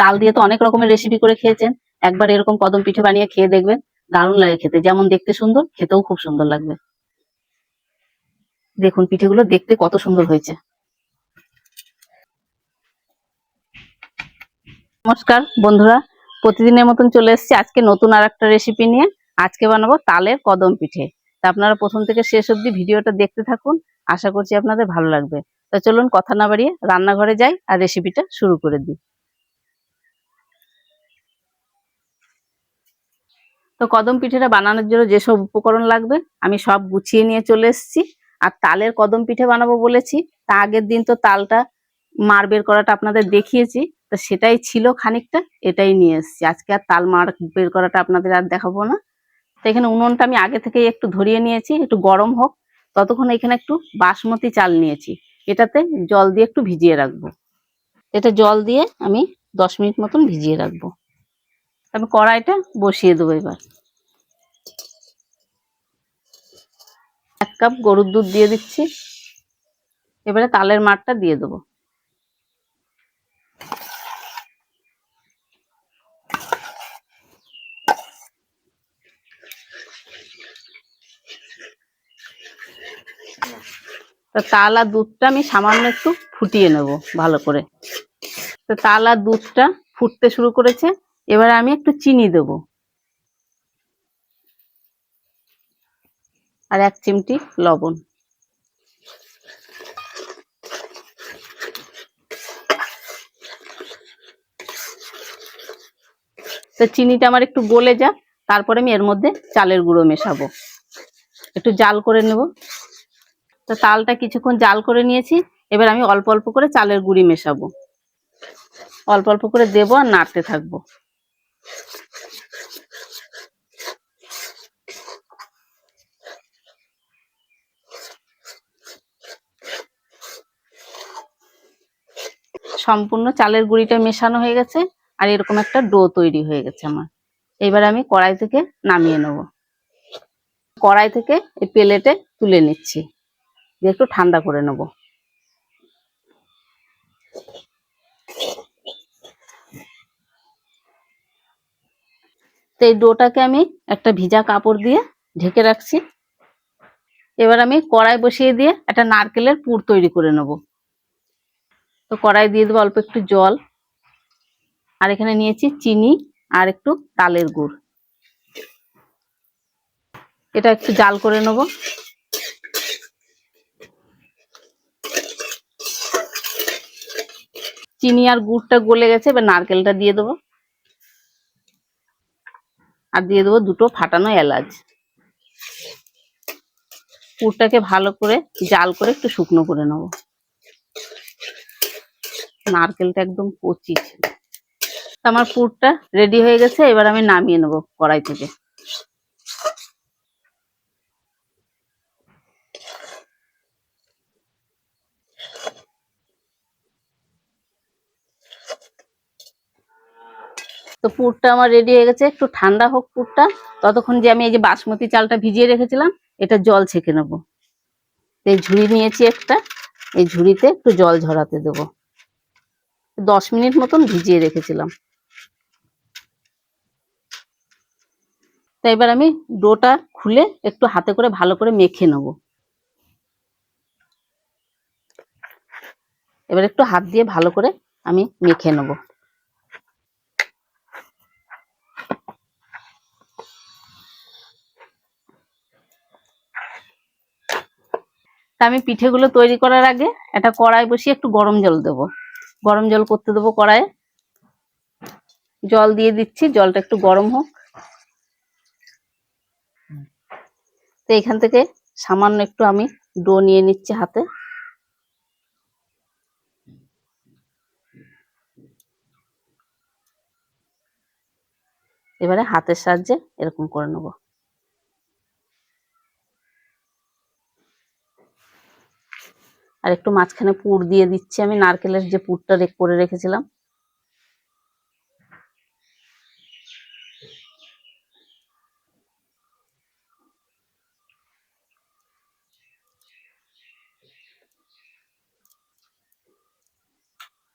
তাল দিয়ে তো অনেক রকমের রেসিপি করে খেয়েছেন। একবার এরকম কদম পিঠে বানিয়ে খেয়ে দেখবেন, দারুণ লাগে খেতে। যেমন দেখতে সুন্দর, খেতেও খুব সুন্দর লাগবে। দেখুন পিঠেগুলো দেখতে কত সুন্দর হয়েছে। নমস্কার বন্ধুরা, প্রতিদিনের মতন চলে এসেছি আজকে নতুন আর একটা রেসিপি নিয়ে। আজকে বানাবো তালের কদম পিঠে। তা আপনারা প্রথম থেকে শেষ অবধি ভিডিওটা দেখতে থাকুন, আশা করছি আপনাদের ভালো লাগবে। তা চলুন কথা না বাড়িয়ে রান্নাঘরে যাই আর রেসিপিটা শুরু করে দিই। তো কদম পিঠেটা বানানোর জন্য যেসব উপকরণ লাগবে, আমি সব গুছিয়ে নিয়ে চলে এসেছি। আর তালের কদম পিঠে বানাবো বলেছি, তা আগের দিন তো তালটা মার বের করাটা আপনাদের দেখিয়েছি, তো সেটাই ছিল খানিকটা, এটাই নিয়ে এসেছি। আজকে আর তাল মার বের করাটা আপনাদের আর দেখাবো না। তো এখানে উনুনটা আমি আগে থেকেই একটু ধরিয়ে নিয়েছি, একটু গরম হোক, ততক্ষণ এখানে একটু বাসমতি চাল নিয়েছি। এটাতে জল দিয়ে একটু ভিজিয়ে রাখব। এটা জল দিয়ে আমি দশ মিনিট মতন ভিজিয়ে রাখব। আমি কড়াইটা বসিয়ে দেবো এবার। এক কাপ গরুর দুধ দিয়ে দিচ্ছি। এবারে তালের মাঠটা দিয়ে দেবো। তাল আর দুধটা আমি সামান্য একটু ফুটিয়ে নেব ভালো করে। তো তাল আর দুধটা ফুটতে শুরু করেছে। এবারে আমি একটু চিনি দেব। আর এক চিমটি লবণ। তো চিনিটা আমার একটু গলে যাক, তারপরে আমি এর মধ্যে চালের গুঁড়ো মেশাবো। একটু জাল করে নেব। তো তালটা কিছুক্ষণ জাল করে নিয়েছি, এবার আমি অল্প অল্প করে চালের গুঁড়ি মেশাবো। অল্প অল্প করে দেবো আর নাড়তে থাকব। সম্পূর্ণ চালের গুঁড়িটা মেশানো হয়ে গেছে আর এরকম একটা ডো তৈরি হয়ে গেছে আমার। এবার আমি কড়াই থেকে নামিয়ে নেব। কড়াই থেকে এই প্লেটে তুলে নিচ্ছি। দিয়ে একটু ঠান্ডা করে নেব। তো এই ডোটাকে আমি একটা ভিজা কাপড় দিয়ে ঢেকে রাখছি। এবার আমি কড়াই বসিয়ে দিয়ে একটা নারকেলের পুর তৈরি করে নেব। তো কড়াই দিয়ে দেবো অল্প একটু জল। আর এখানে নিয়েছি চিনি আর একটু তালের গুড়। এটা একটু জাল করে নেব। চিনি আর গুড়টা গলে গেছে, এবার নারকেলটা দিয়ে দেবো। আর দিয়ে দেবো দুটো ফাটানো এলাচ। পুরটাকে ভালো করে জাল করে একটু শুকনো করে নেব। নারকেলটা একদম কচি ছিল। আমার পুরটা রেডি হয়ে গেছে, এবার আমি নামিয়ে নেব কড়াই থেকে। তো পুরটা আমার রেডি হয়ে গেছে, একটু ঠান্ডা হোক পুরটা। ততক্ষণ যে আমি এই যে বাসমতি চালটা ভিজিয়ে রেখেছিলাম, এটা জল ছেঁকে নেব। এই ঝুড়ি নিয়েছি একটা, এই ঝুড়িতে একটু জল ঝরাতে দেবো। দশ মিনিট মতন ভিজিয়ে রেখেছিলাম। তো এবার আমি ডোটা খুলে একটু হাতে করে ভালো করে মেখে নেব। এবার একটু হাত দিয়ে ভালো করে আমি মেখে নেব। তা আমি পিঠেগুলো তৈরি করার আগে একটা কড়াই বসিয়ে একটু গরম জল দেব। গরম জল করতে দেবো কড়াইয়ে। জল দিয়ে দিচ্ছি, জলটা একটু গরম হোক। তো এখান থেকে সামান্য একটু আমি ডো নিয়ে নিচ্ছি হাতে। এবারে হাতের সাহায্যে এরকম করে নেব। আর একটু মাঝখানে পুর দিয়ে দিচ্ছি আমি, নারকেলের যে পুরটা রে- করে রেখেছিলাম।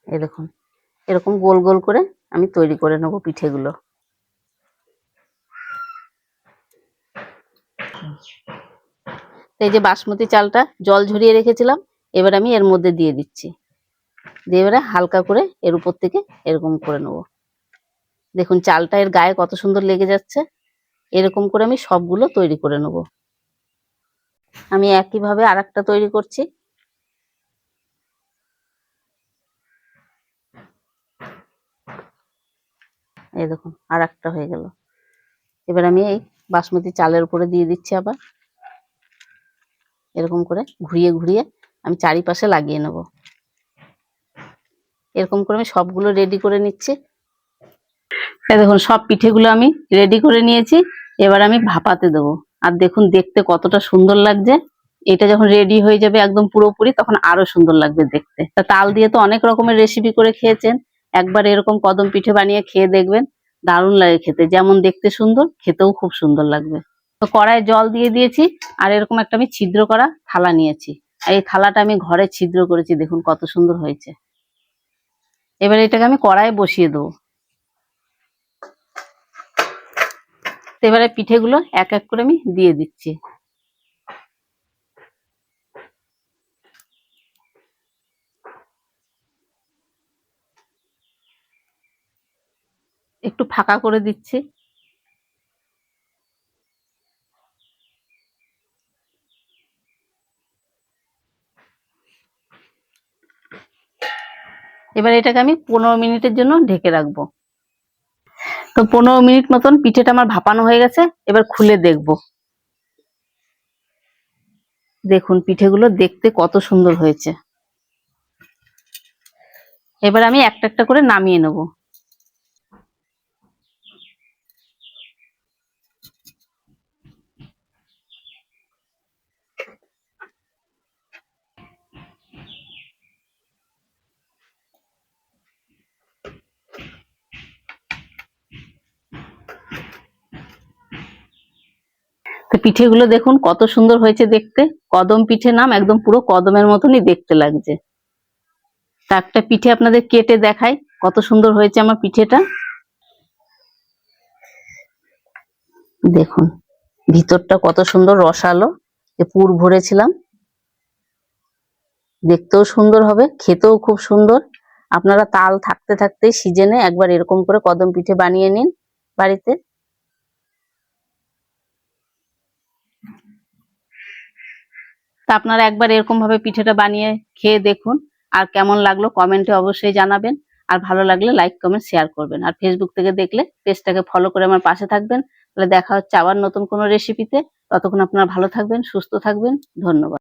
এই দেখুন, এরকম গোল গোল করে আমি তৈরি করে নেব পিঠেগুলো। এই যে বাসমতি চালটা জল ঝরিয়ে রেখেছিলাম এবার আমি এর মধ্যে দিয়ে দিচ্ছি। দিয়ে এবারে হালকা করে এর উপর থেকে এরকম করে নেব। দেখুন, চালটা এর গায়ে কত সুন্দর লেগে যাচ্ছে। এরকম করে আমি সবগুলো তৈরি করে নেব। আমি একইভাবে আর একটা তৈরি করছি। এই দেখুন আর একটা হয়ে গেল। এবার আমি এই বাসমতি চালের উপরে দিয়ে দিচ্ছি আবার। এরকম করে ঘুরিয়ে ঘুরিয়ে আমি চারিপাশে লাগিয়ে নেব। এরকম করে আমি সবগুলো রেডি করে নিচ্ছি। এই দেখুন, সব পিঠেগুলো আমি রেডি করে নিয়েছি। এবার আমি ভাপাতে দেবো। আর দেখুন, দেখতে কতটা সুন্দর লাগছে। এটা যখন রেডি হয়ে যাবে একদম পুরোপুরি, তখন আরও সুন্দর লাগবে দেখতে। তা তাল দিয়ে তো অনেক রকমের রেসিপি করে খেয়েছেন। একবার এরকম কদম পিঠে বানিয়ে খেয়ে দেখবেন। দারুণ লাগে খেতে। যেমন দেখতে সুন্দর, খেতেও খুব সুন্দর লাগবে। তো কড়াইয়ে জল দিয়ে দিয়েছি। আর এরকম একটা আমি ছিদ্র করা থালা নিয়েছি। এই থালাটা আমি ঘরে ছিদ্র করেছি, দেখুন কত সুন্দর হয়েছে। এবার এটাকে আমি কড়াইয়ে বসিয়ে দেবো। এবারে পিঠেগুলো এক এক করে আমি দিয়ে দিচ্ছি। একটু ফাঁকা করে দিচ্ছি। এবার এটাকে আমি পনেরো মিনিটের জন্য ঢেকে রাখব। তো পনেরো মিনিট মতন পিঠেটা আমার ভাপানো হয়ে গেছে, এবার খুলে দেখব। দেখুন, পিঠেগুলো দেখতে কত সুন্দর হয়েছে। এবার আমি একটা একটা করে নামিয়ে নেব তো পিঠেগুলো দেখুন, কত সুন্দর হয়েছে দেখতে। কদম পিঠে নাম একদম পুরো কদমের মতনই দেখতে লাগছে। তা একটা পিঠে আপনাদের কেটে দেখাই, কত সুন্দর হয়েছে আমার পিঠেটা। দেখুন, ভিতরটা কত সুন্দর রসালো পুর ভরেছিলাম। দেখতেও সুন্দর হবে, খেতেও খুব সুন্দর। আপনারা তাল থাকতে থাকতে সিজনে একবার এরকম করে কদম পিঠে বানিয়ে নিন বাড়িতে। তা আপনারা একবার এরকম ভাবে পিঠেটা বানিয়ে খেয়ে দেখুন। আর কেমন লাগল কমেন্টে অবশ্যই জানাবেন। আর ভালো লাগলে লাইক কমেন্ট শেয়ার করবেন। আর ফেসবুক থেকে দেখলে পেজটাকে ফলো করে আমার পাশে থাকবেন। তাহলে দেখা হচ্ছে আবার নতুন কোনো রেসিপিতে ততক্ষণ আপনারা ভালো থাকবেন, সুস্থ থাকবেন। ধন্যবাদ।